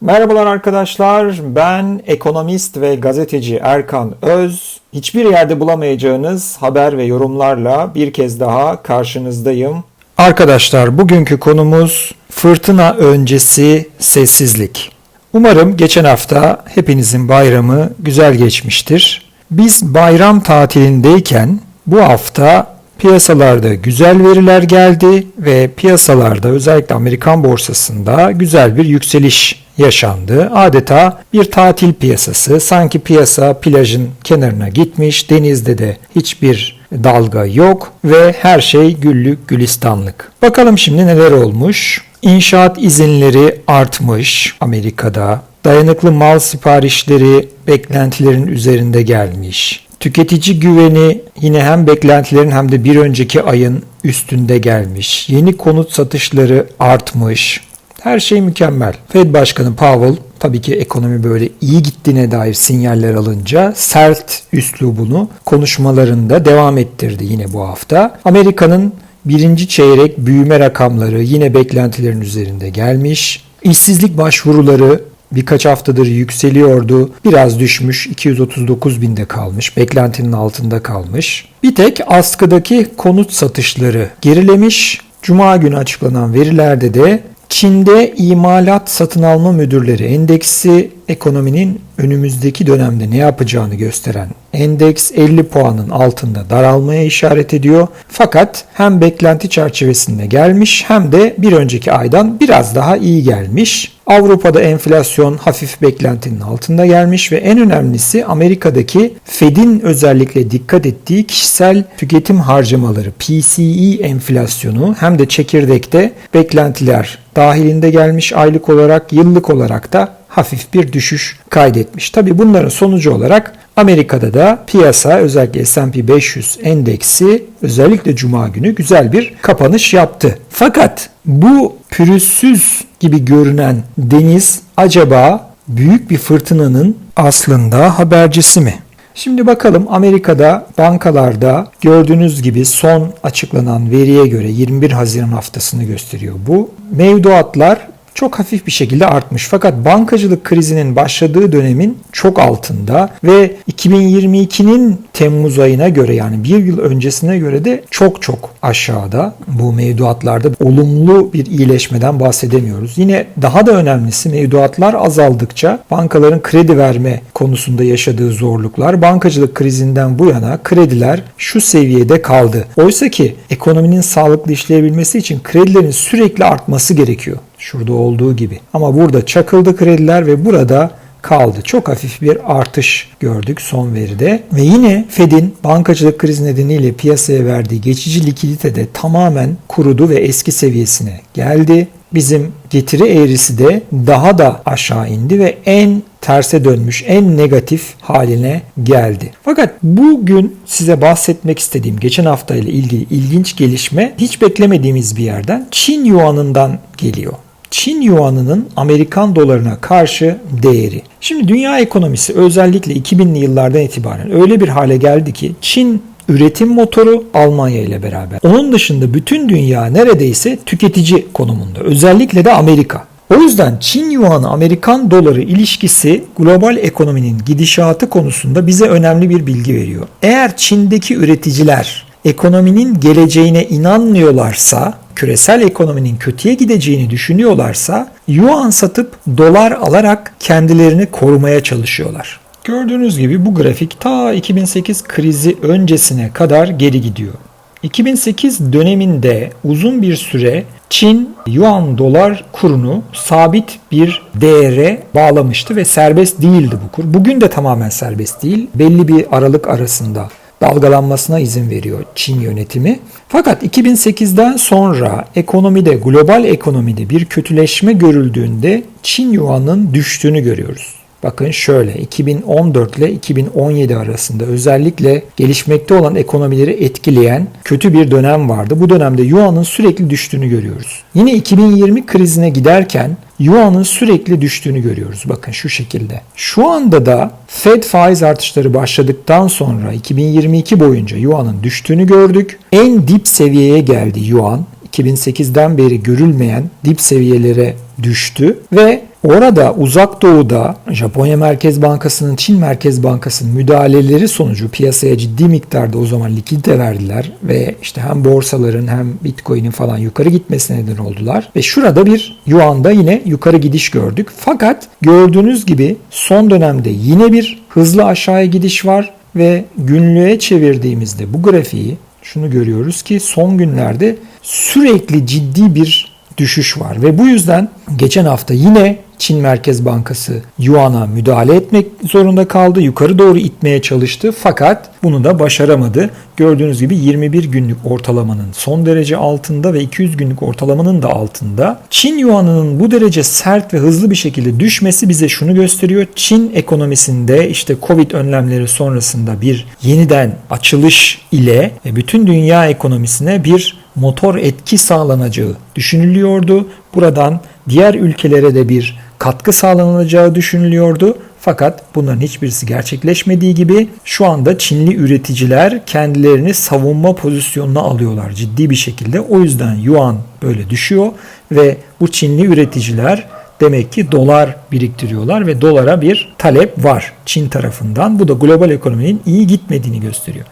Merhabalar arkadaşlar. Ben ekonomist ve gazeteci Erkan Öz. Hiçbir yerde bulamayacağınız haber ve yorumlarla bir kez daha karşınızdayım. Arkadaşlar bugünkü konumuz fırtına öncesi sessizlik. Umarım geçen hafta hepinizin bayramı güzel geçmiştir. Biz bayram tatilindeyken bu hafta Piyasalarda güzel veriler geldi ve piyasalarda özellikle Amerikan borsasında güzel bir yükseliş yaşandı. Adeta bir tatil piyasası. Sanki piyasa plajın kenarına gitmiş. Denizde de hiçbir dalga yok ve her şey güllük gülistanlık. Bakalım şimdi neler olmuş. İnşaat izinleri artmış Amerika'da. Dayanıklı mal siparişleri beklentilerin üzerinde gelmiş. Tüketici güveni yine hem beklentilerin hem de bir önceki ayın üstünde gelmiş. Yeni konut satışları artmış. Her şey mükemmel. Fed Başkanı Powell tabii ki ekonomi böyle iyi gittiğine dair sinyaller alınca sert üslubunu konuşmalarında devam ettirdi yine bu hafta. Amerika'nın birinci çeyrek büyüme rakamları yine beklentilerin üzerinde gelmiş. İşsizlik başvuruları birkaç haftadır yükseliyordu. Biraz düşmüş 239 binde kalmış. Beklentinin altında kalmış. Bir tek askıdaki konut satışları gerilemiş. Cuma günü açıklanan verilerde de Çin'de imalat satın alma müdürleri endeksi ekonominin önümüzdeki dönemde ne yapacağını gösteren endeks 50 puanın altında daralmaya işaret ediyor. Fakat hem beklenti çerçevesinde gelmiş hem de bir önceki aydan biraz daha iyi gelmiş. Avrupa'da enflasyon hafif beklentinin altında gelmiş ve en önemlisi Amerika'daki Fed'in özellikle dikkat ettiği kişisel tüketim harcamaları PCE enflasyonu hem de çekirdekte beklentiler dahilinde gelmiş aylık olarak yıllık olarak da hafif bir düşüş kaydetmiş. Tabi bunların sonucu olarak Amerika'da da piyasa özellikle S&P 500 endeksi özellikle cuma günü güzel bir kapanış yaptı. Fakat bu pürüzsüz gibi görünen deniz acaba büyük bir fırtınanın aslında habercisi mi? Şimdi bakalım Amerika'da bankalarda gördüğünüz gibi son açıklanan veriye göre 21 Haziran haftasını gösteriyor bu. Mevduatlar çok hafif bir şekilde artmış. Fakat bankacılık krizinin başladığı dönemin çok altında ve 2022'nin Temmuz ayına göre yani bir yıl öncesine göre de çok çok aşağıda bu mevduatlarda olumlu bir iyileşmeden bahsedemiyoruz. Yine daha da önemlisi mevduatlar azaldıkça bankaların kredi verme konusunda yaşadığı zorluklar bankacılık krizinden bu yana krediler şu seviyede kaldı. Oysa ki ekonominin sağlıklı işleyebilmesi için kredilerin sürekli artması gerekiyor. Şurada olduğu gibi. Ama burada çakıldı krediler ve burada kaldı. Çok hafif bir artış gördük son veride. Ve yine Fed'in bankacılık krizi nedeniyle piyasaya verdiği geçici likidite de tamamen kurudu ve eski seviyesine geldi. Bizim getiri eğrisi de daha da aşağı indi ve en terse dönmüş, en negatif haline geldi. Fakat bugün size bahsetmek istediğim geçen hafta ile ilgili ilginç gelişme hiç beklemediğimiz bir yerden Çin yuanından geliyor. Çin yuanının Amerikan dolarına karşı değeri. Şimdi dünya ekonomisi özellikle 2000'li yıllardan itibaren öyle bir hale geldi ki Çin üretim motoru Almanya ile beraber. Onun dışında bütün dünya neredeyse tüketici konumunda. Özellikle de Amerika. O yüzden Çin yuanı Amerikan doları ilişkisi global ekonominin gidişatı konusunda bize önemli bir bilgi veriyor. Eğer Çin'deki üreticiler ekonominin geleceğine inanmıyorlarsa küresel ekonominin kötüye gideceğini düşünüyorlarsa yuan satıp dolar alarak kendilerini korumaya çalışıyorlar. Gördüğünüz gibi bu grafik ta 2008 krizi öncesine kadar geri gidiyor. 2008 döneminde uzun bir süre Çin yuan dolar kurunu sabit bir değere bağlamıştı ve serbest değildi bu kur. Bugün de tamamen serbest değil. Belli bir aralık arasında dalgalanmasına izin veriyor Çin yönetimi. Fakat 2008'den sonra ekonomide, global ekonomide bir kötüleşme görüldüğünde Çin yuanın düştüğünü görüyoruz. Bakın şöyle 2014 ile 2017 arasında özellikle gelişmekte olan ekonomileri etkileyen kötü bir dönem vardı. Bu dönemde Yuan'ın sürekli düştüğünü görüyoruz. Yine 2020 krizine giderken Yuan'ın sürekli düştüğünü görüyoruz. Bakın şu şekilde. Şu anda da Fed faiz artışları başladıktan sonra 2022 boyunca Yuan'ın düştüğünü gördük. En dip seviyeye geldi Yuan. 2008'den beri görülmeyen dip seviyelere düştü ve Orada uzak doğuda Japonya Merkez Bankası'nın Çin Merkez Bankası'nın müdahaleleri sonucu piyasaya ciddi miktarda o zaman likidite verdiler ve işte hem borsaların hem Bitcoin'in falan yukarı gitmesine neden oldular. Ve şurada bir yuanda yine yukarı gidiş gördük. Fakat gördüğünüz gibi son dönemde yine bir hızlı aşağıya gidiş var ve günlüğe çevirdiğimizde bu grafiği şunu görüyoruz ki son günlerde sürekli ciddi bir düşüş var ve bu yüzden geçen hafta yine Çin Merkez Bankası Yuan'a müdahale etmek zorunda kaldı. Yukarı doğru itmeye çalıştı fakat bunu da başaramadı. Gördüğünüz gibi 21 günlük ortalamanın son derece altında ve 200 günlük ortalamanın da altında. Çin Yuan'ının bu derece sert ve hızlı bir şekilde düşmesi bize şunu gösteriyor. Çin ekonomisinde işte Covid önlemleri sonrasında bir yeniden açılış ile bütün dünya ekonomisine bir motor etki sağlanacağı düşünülüyordu. Buradan diğer ülkelere de bir katkı sağlanacağı düşünülüyordu. Fakat bunların hiçbirisi gerçekleşmediği gibi şu anda Çinli üreticiler kendilerini savunma pozisyonuna alıyorlar ciddi bir şekilde. O yüzden yuan böyle düşüyor ve bu Çinli üreticiler demek ki dolar biriktiriyorlar ve dolara bir talep var Çin tarafından. Bu da global ekonominin iyi gitmediğini gösteriyor.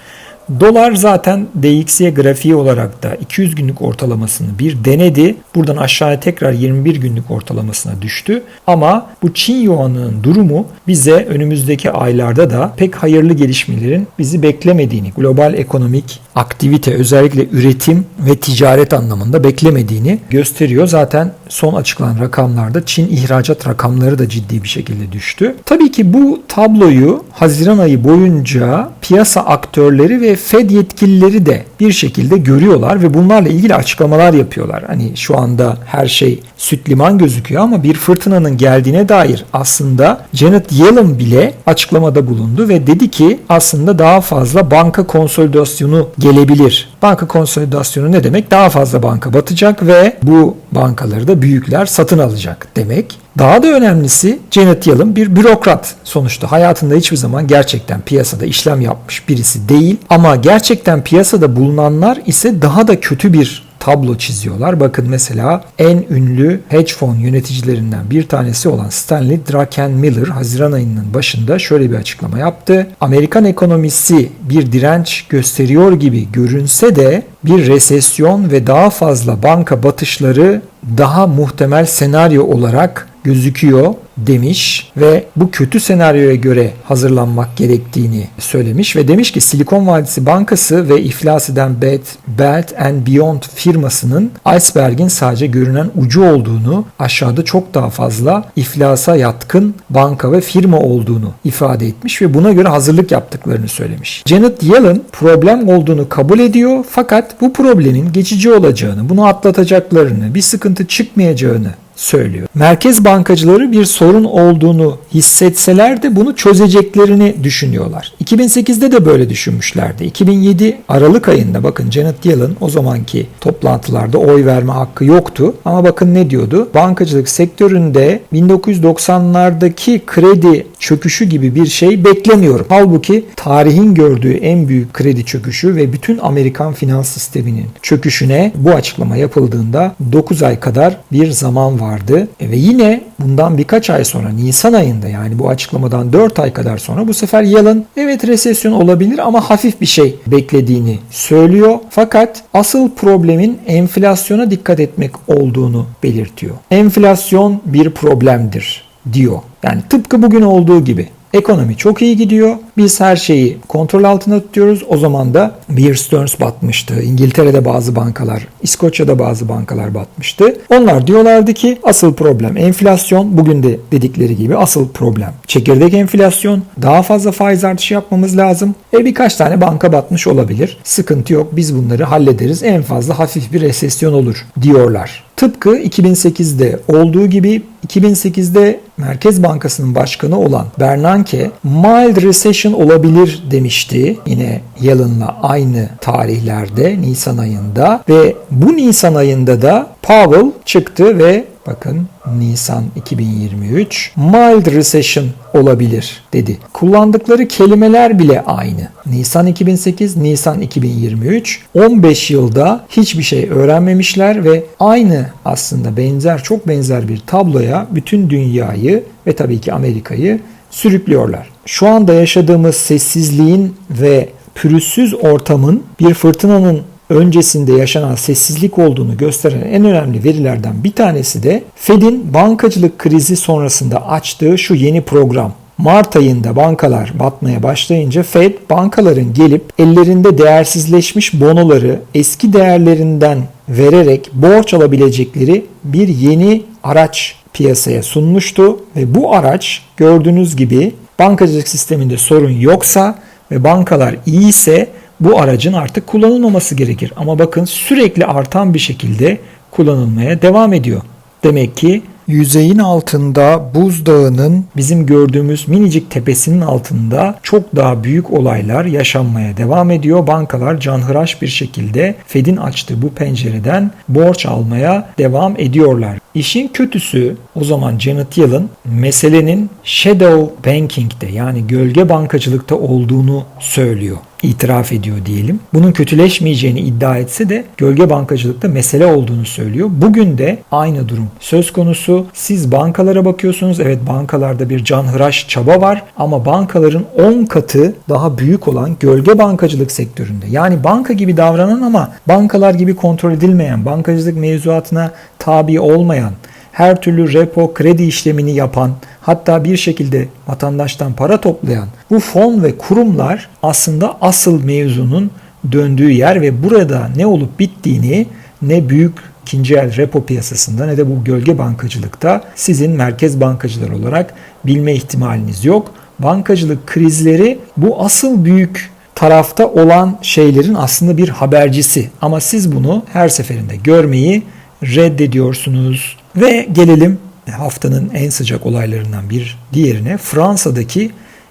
Dolar zaten DXY grafiği olarak da 200 günlük ortalamasını bir denedi. Buradan aşağıya tekrar 21 günlük ortalamasına düştü. Ama bu Çin yuanının durumu bize önümüzdeki aylarda da pek hayırlı gelişmelerin bizi beklemediğini, global ekonomik aktivite özellikle üretim ve ticaret anlamında beklemediğini gösteriyor. Zaten son açıklanan rakamlarda Çin ihracat rakamları da ciddi bir şekilde düştü. Tabii ki bu tabloyu Haziran ayı boyunca piyasa aktörleri ve Fed yetkilileri de bir şekilde görüyorlar ve bunlarla ilgili açıklamalar yapıyorlar. Hani şu anda her şey süt liman gözüküyor ama bir fırtınanın geldiğine dair aslında Janet Yellen bile açıklamada bulundu ve dedi ki aslında daha fazla banka konsolidasyonu gelebilir. Banka konsolidasyonu ne demek? Daha fazla banka batacak ve bu bankaları da büyükler satın alacak demek. Daha da önemlisi Janet Yellen bir bürokrat sonuçta. Hayatında hiçbir zaman gerçekten piyasada işlem yapmış birisi değil. Ama gerçekten piyasada bulunanlar ise daha da kötü bir tablo çiziyorlar. Bakın mesela en ünlü hedge fon yöneticilerinden bir tanesi olan Stanley Druckenmiller Haziran ayının başında şöyle bir açıklama yaptı. Amerikan ekonomisi bir direnç gösteriyor gibi görünse de bir resesyon ve daha fazla banka batışları daha muhtemel senaryo olarak gözüküyor demiş ve bu kötü senaryoya göre hazırlanmak gerektiğini söylemiş ve demiş ki Silikon Vadisi Bankası ve iflas eden Bed, Belt and Beyond firmasının iceberg'in sadece görünen ucu olduğunu, aşağıda çok daha fazla iflasa yatkın banka ve firma olduğunu ifade etmiş ve buna göre hazırlık yaptıklarını söylemiş. Janet Yellen problem olduğunu kabul ediyor fakat bu problemin geçici olacağını, bunu atlatacaklarını, bir sıkıntı çıkmayacağını söylüyor. Merkez bankacıları bir sorun olduğunu hissetseler de bunu çözeceklerini düşünüyorlar. 2008'de de böyle düşünmüşlerdi. 2007 Aralık ayında bakın Janet Yellen o zamanki toplantılarda oy verme hakkı yoktu. Ama bakın ne diyordu? Bankacılık sektöründe 1990'lardaki kredi çöküşü gibi bir şey beklemiyorum. Halbuki tarihin gördüğü en büyük kredi çöküşü ve bütün Amerikan finans sisteminin çöküşüne bu açıklama yapıldığında 9 ay kadar bir zaman vardı. E ve yine bundan birkaç ay sonra Nisan ayında yani bu açıklamadan 4 ay kadar sonra bu sefer Yellen evet resesyon olabilir ama hafif bir şey beklediğini söylüyor. Fakat asıl problemin enflasyona dikkat etmek olduğunu belirtiyor. Enflasyon bir problemdir diyor. Yani tıpkı bugün olduğu gibi Ekonomi çok iyi gidiyor. Biz her şeyi kontrol altında tutuyoruz. O zaman da Bear Stearns batmıştı. İngiltere'de bazı bankalar, İskoçya'da bazı bankalar batmıştı. Onlar diyorlardı ki asıl problem enflasyon. Bugün de dedikleri gibi asıl problem çekirdek enflasyon. Daha fazla faiz artışı yapmamız lazım. E birkaç tane banka batmış olabilir. Sıkıntı yok. Biz bunları hallederiz. En fazla hafif bir resesyon olur diyorlar. Tıpkı 2008'de olduğu gibi 2008'de Merkez Bankası'nın başkanı olan Bernanke mild recession olabilir demişti. Yine Yellen'la aynı tarihlerde Nisan ayında ve bu Nisan ayında da Powell çıktı ve Bakın Nisan 2023 mild recession olabilir dedi. Kullandıkları kelimeler bile aynı. Nisan 2008, Nisan 2023 15 yılda hiçbir şey öğrenmemişler ve aynı aslında benzer çok benzer bir tabloya bütün dünyayı ve tabii ki Amerika'yı sürüklüyorlar. Şu anda yaşadığımız sessizliğin ve pürüzsüz ortamın bir fırtınanın öncesinde yaşanan sessizlik olduğunu gösteren en önemli verilerden bir tanesi de Fed'in bankacılık krizi sonrasında açtığı şu yeni program. Mart ayında bankalar batmaya başlayınca Fed bankaların gelip ellerinde değersizleşmiş bonoları eski değerlerinden vererek borç alabilecekleri bir yeni araç piyasaya sunmuştu ve bu araç gördüğünüz gibi bankacılık sisteminde sorun yoksa ve bankalar iyiyse bu aracın artık kullanılmaması gerekir. Ama bakın sürekli artan bir şekilde kullanılmaya devam ediyor. Demek ki yüzeyin altında buzdağının bizim gördüğümüz minicik tepesinin altında çok daha büyük olaylar yaşanmaya devam ediyor. Bankalar canhıraş bir şekilde Fed'in açtığı bu pencereden borç almaya devam ediyorlar. İşin kötüsü o zaman Janet Yellen meselenin shadow banking'de yani gölge bankacılıkta olduğunu söylüyor itiraf ediyor diyelim. Bunun kötüleşmeyeceğini iddia etse de gölge bankacılıkta mesele olduğunu söylüyor. Bugün de aynı durum söz konusu. Siz bankalara bakıyorsunuz. Evet bankalarda bir canhıraş çaba var ama bankaların 10 katı daha büyük olan gölge bankacılık sektöründe. Yani banka gibi davranan ama bankalar gibi kontrol edilmeyen, bankacılık mevzuatına tabi olmayan, her türlü repo, kredi işlemini yapan, hatta bir şekilde vatandaştan para toplayan bu fon ve kurumlar aslında asıl mevzunun döndüğü yer ve burada ne olup bittiğini ne büyük ikinci el repo piyasasında ne de bu gölge bankacılıkta sizin merkez bankacılar olarak bilme ihtimaliniz yok. Bankacılık krizleri bu asıl büyük tarafta olan şeylerin aslında bir habercisi ama siz bunu her seferinde görmeyi reddediyorsunuz. Ve gelelim haftanın en sıcak olaylarından bir diğerine Fransa'daki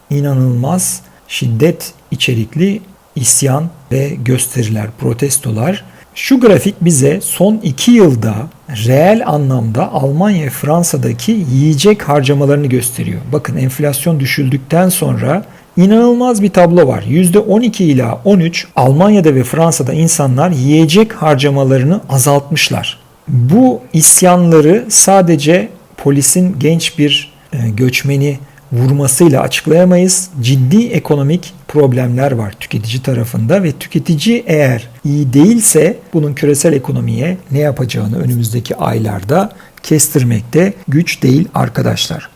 inanılmaz şiddet içerikli isyan ve gösteriler, protestolar. Şu grafik bize son iki yılda reel anlamda Almanya ve Fransa'daki yiyecek harcamalarını gösteriyor. Bakın enflasyon düşüldükten sonra inanılmaz bir tablo var. %12 ila 13 Almanya'da ve Fransa'da insanlar yiyecek harcamalarını azaltmışlar. Bu isyanları sadece polisin genç bir e, göçmeni vurmasıyla açıklayamayız. Ciddi ekonomik problemler var tüketici tarafında ve tüketici eğer iyi değilse bunun küresel ekonomiye ne yapacağını önümüzdeki aylarda kestirmekte güç değil arkadaşlar.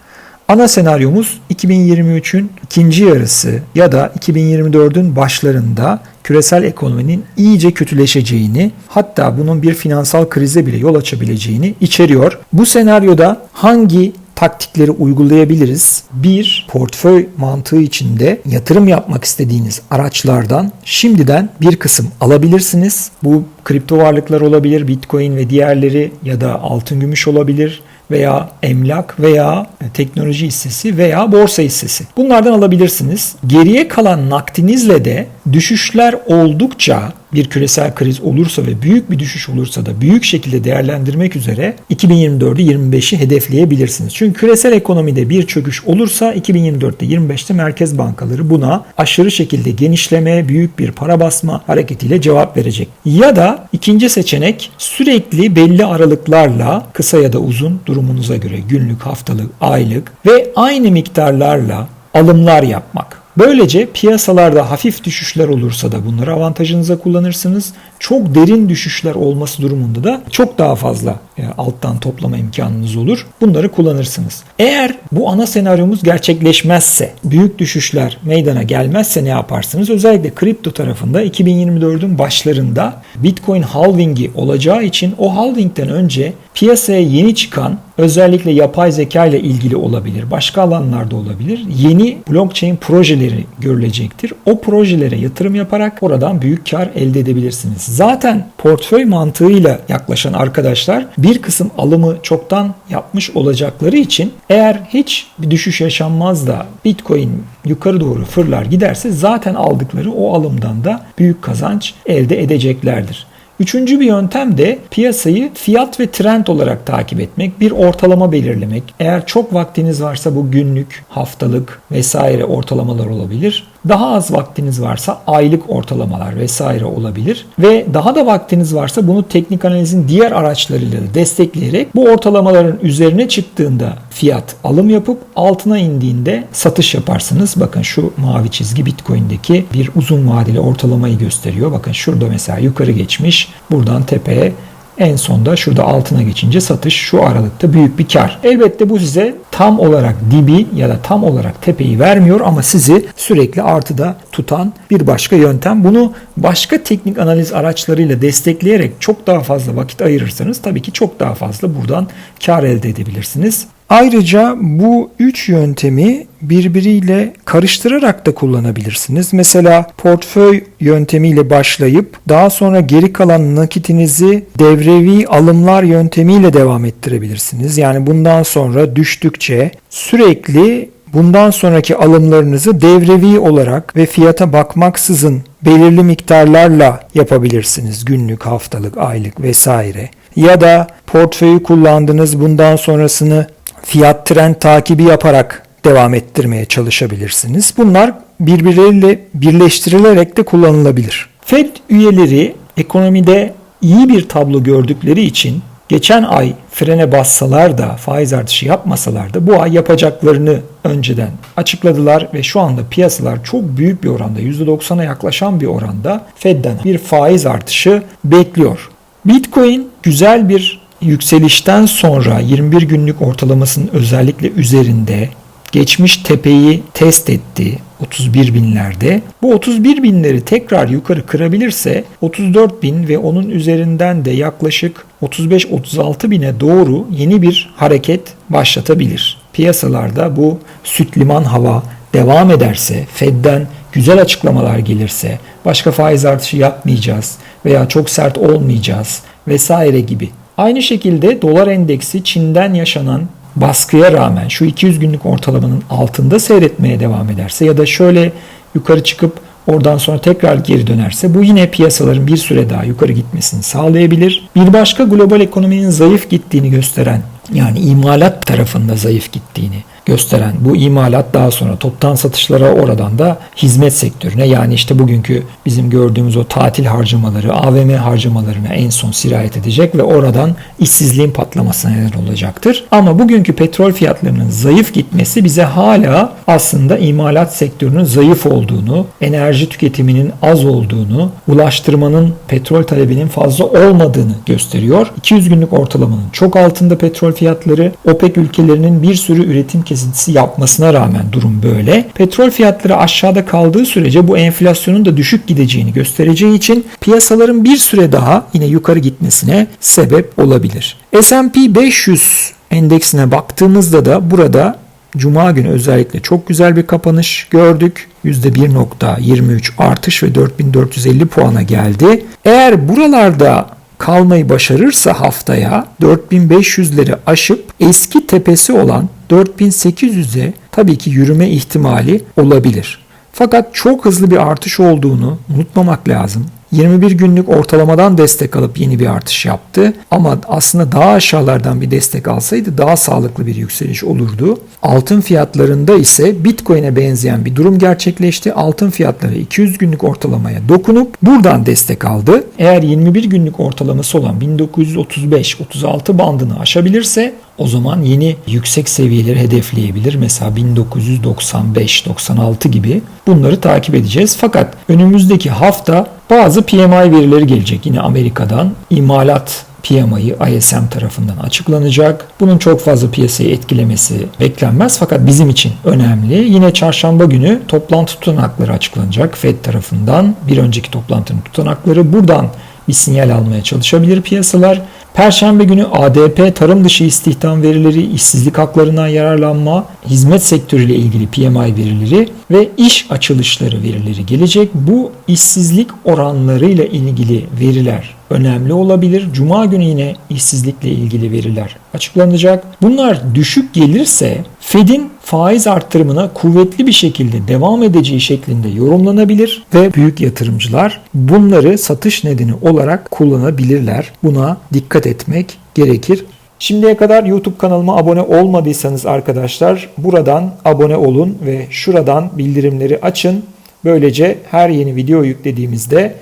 Ana senaryomuz 2023'ün ikinci yarısı ya da 2024'ün başlarında küresel ekonominin iyice kötüleşeceğini hatta bunun bir finansal krize bile yol açabileceğini içeriyor. Bu senaryoda hangi taktikleri uygulayabiliriz. Bir, portföy mantığı içinde yatırım yapmak istediğiniz araçlardan şimdiden bir kısım alabilirsiniz. Bu kripto varlıklar olabilir, bitcoin ve diğerleri ya da altın gümüş olabilir veya emlak veya teknoloji hissesi veya borsa hissesi. Bunlardan alabilirsiniz. Geriye kalan nakdinizle de düşüşler oldukça bir küresel kriz olursa ve büyük bir düşüş olursa da büyük şekilde değerlendirmek üzere 2024'ü 25'i hedefleyebilirsiniz. Çünkü küresel ekonomide bir çöküş olursa 2024'te 25'te merkez bankaları buna aşırı şekilde genişleme, büyük bir para basma hareketiyle cevap verecek. Ya da ikinci seçenek sürekli belli aralıklarla kısa ya da uzun durumunuza göre günlük, haftalık, aylık ve aynı miktarlarla alımlar yapmak. Böylece piyasalarda hafif düşüşler olursa da bunları avantajınıza kullanırsınız. Çok derin düşüşler olması durumunda da çok daha fazla e, alttan toplama imkanınız olur. Bunları kullanırsınız. Eğer bu ana senaryomuz gerçekleşmezse, büyük düşüşler meydana gelmezse ne yaparsınız? Özellikle kripto tarafında 2024'ün başlarında Bitcoin halvingi olacağı için o halvingden önce piyasaya yeni çıkan özellikle yapay zeka ile ilgili olabilir, başka alanlarda olabilir. Yeni blockchain projeleri görülecektir. O projelere yatırım yaparak oradan büyük kar elde edebilirsiniz. Zaten portföy mantığıyla yaklaşan arkadaşlar bir kısım alımı çoktan yapmış olacakları için eğer hiç bir düşüş yaşanmaz da Bitcoin yukarı doğru fırlar giderse zaten aldıkları o alımdan da büyük kazanç elde edeceklerdir. Üçüncü bir yöntem de piyasayı fiyat ve trend olarak takip etmek, bir ortalama belirlemek. Eğer çok vaktiniz varsa bu günlük, haftalık vesaire ortalamalar olabilir. Daha az vaktiniz varsa aylık ortalamalar vesaire olabilir. Ve daha da vaktiniz varsa bunu teknik analizin diğer araçlarıyla da destekleyerek bu ortalamaların üzerine çıktığında fiyat alım yapıp altına indiğinde satış yaparsınız. Bakın şu mavi çizgi Bitcoin'deki bir uzun vadeli ortalamayı gösteriyor. Bakın şurada mesela yukarı geçmiş. Buradan tepeye en sonda şurada altına geçince satış şu aralıkta büyük bir kar. Elbette bu size tam olarak dibi ya da tam olarak tepeyi vermiyor ama sizi sürekli artıda tutan bir başka yöntem. Bunu başka teknik analiz araçlarıyla destekleyerek çok daha fazla vakit ayırırsanız tabii ki çok daha fazla buradan kar elde edebilirsiniz. Ayrıca bu üç yöntemi birbiriyle karıştırarak da kullanabilirsiniz. Mesela portföy yöntemiyle başlayıp daha sonra geri kalan nakitinizi devrevi alımlar yöntemiyle devam ettirebilirsiniz. Yani bundan sonra düştükçe sürekli bundan sonraki alımlarınızı devrevi olarak ve fiyata bakmaksızın belirli miktarlarla yapabilirsiniz. Günlük, haftalık, aylık vesaire. Ya da portföyü kullandınız bundan sonrasını fiyat trend takibi yaparak devam ettirmeye çalışabilirsiniz. Bunlar birbirleriyle birleştirilerek de kullanılabilir. Fed üyeleri ekonomide iyi bir tablo gördükleri için geçen ay frene bassalar da faiz artışı yapmasalar da bu ay yapacaklarını önceden açıkladılar ve şu anda piyasalar çok büyük bir oranda %90'a yaklaşan bir oranda Fed'den bir faiz artışı bekliyor. Bitcoin güzel bir yükselişten sonra 21 günlük ortalamasının özellikle üzerinde geçmiş tepeyi test etti 31 binlerde. Bu 31 binleri tekrar yukarı kırabilirse 34 bin ve onun üzerinden de yaklaşık 35-36 bine doğru yeni bir hareket başlatabilir. Piyasalarda bu süt liman hava devam ederse, Fed'den güzel açıklamalar gelirse, başka faiz artışı yapmayacağız veya çok sert olmayacağız vesaire gibi Aynı şekilde dolar endeksi Çin'den yaşanan baskıya rağmen şu 200 günlük ortalamanın altında seyretmeye devam ederse ya da şöyle yukarı çıkıp oradan sonra tekrar geri dönerse bu yine piyasaların bir süre daha yukarı gitmesini sağlayabilir. Bir başka global ekonominin zayıf gittiğini gösteren yani imalat tarafında zayıf gittiğini gösteren bu imalat daha sonra toptan satışlara oradan da hizmet sektörüne yani işte bugünkü bizim gördüğümüz o tatil harcamaları, AVM harcamalarına en son sirayet edecek ve oradan işsizliğin patlamasına neden olacaktır. Ama bugünkü petrol fiyatlarının zayıf gitmesi bize hala aslında imalat sektörünün zayıf olduğunu, enerji tüketiminin az olduğunu, ulaştırmanın petrol talebinin fazla olmadığını gösteriyor. 200 günlük ortalamanın çok altında petrol fiyatları, OPEC ülkelerinin bir sürü üretim kesintisi yapmasına rağmen durum böyle. Petrol fiyatları aşağıda kaldığı sürece bu enflasyonun da düşük gideceğini göstereceği için piyasaların bir süre daha yine yukarı gitmesine sebep olabilir. S&P 500 endeksine baktığımızda da burada Cuma günü özellikle çok güzel bir kapanış gördük. %1.23 artış ve 4450 puana geldi. Eğer buralarda kalmayı başarırsa haftaya 4500'leri aşıp eski tepesi olan 4800'e tabii ki yürüme ihtimali olabilir. Fakat çok hızlı bir artış olduğunu unutmamak lazım. 21 günlük ortalamadan destek alıp yeni bir artış yaptı. Ama aslında daha aşağılardan bir destek alsaydı daha sağlıklı bir yükseliş olurdu. Altın fiyatlarında ise Bitcoin'e benzeyen bir durum gerçekleşti. Altın fiyatları 200 günlük ortalamaya dokunup buradan destek aldı. Eğer 21 günlük ortalaması olan 1935-36 bandını aşabilirse o zaman yeni yüksek seviyeleri hedefleyebilir. Mesela 1995-96 gibi bunları takip edeceğiz. Fakat önümüzdeki hafta bazı PMI verileri gelecek yine Amerika'dan. İmalat PMI'yi ISM tarafından açıklanacak. Bunun çok fazla piyasayı etkilemesi beklenmez fakat bizim için önemli. Yine çarşamba günü toplantı tutanakları açıklanacak Fed tarafından. Bir önceki toplantının tutanakları buradan bir sinyal almaya çalışabilir piyasalar. Perşembe günü ADP tarım dışı istihdam verileri, işsizlik haklarından yararlanma, hizmet sektörüyle ilgili PMI verileri ve iş açılışları verileri gelecek. Bu işsizlik oranlarıyla ilgili veriler önemli olabilir. Cuma günü yine işsizlikle ilgili veriler açıklanacak. Bunlar düşük gelirse Fed'in faiz arttırımına kuvvetli bir şekilde devam edeceği şeklinde yorumlanabilir ve büyük yatırımcılar bunları satış nedeni olarak kullanabilirler. Buna dikkat etmek gerekir. Şimdiye kadar YouTube kanalıma abone olmadıysanız arkadaşlar buradan abone olun ve şuradan bildirimleri açın. Böylece her yeni video yüklediğimizde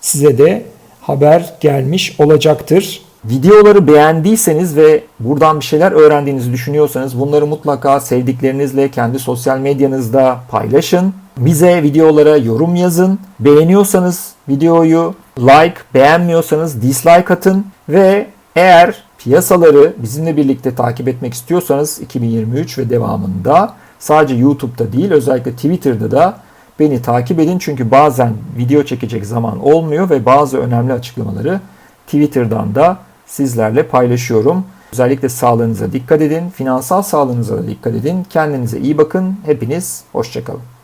size de haber gelmiş olacaktır. Videoları beğendiyseniz ve buradan bir şeyler öğrendiğinizi düşünüyorsanız bunları mutlaka sevdiklerinizle kendi sosyal medyanızda paylaşın. Bize videolara yorum yazın. Beğeniyorsanız videoyu like, beğenmiyorsanız dislike atın ve eğer piyasaları bizimle birlikte takip etmek istiyorsanız 2023 ve devamında sadece YouTube'da değil özellikle Twitter'da da beni takip edin. Çünkü bazen video çekecek zaman olmuyor ve bazı önemli açıklamaları Twitter'dan da sizlerle paylaşıyorum. Özellikle sağlığınıza dikkat edin, finansal sağlığınıza da dikkat edin. Kendinize iyi bakın. Hepiniz hoşçakalın.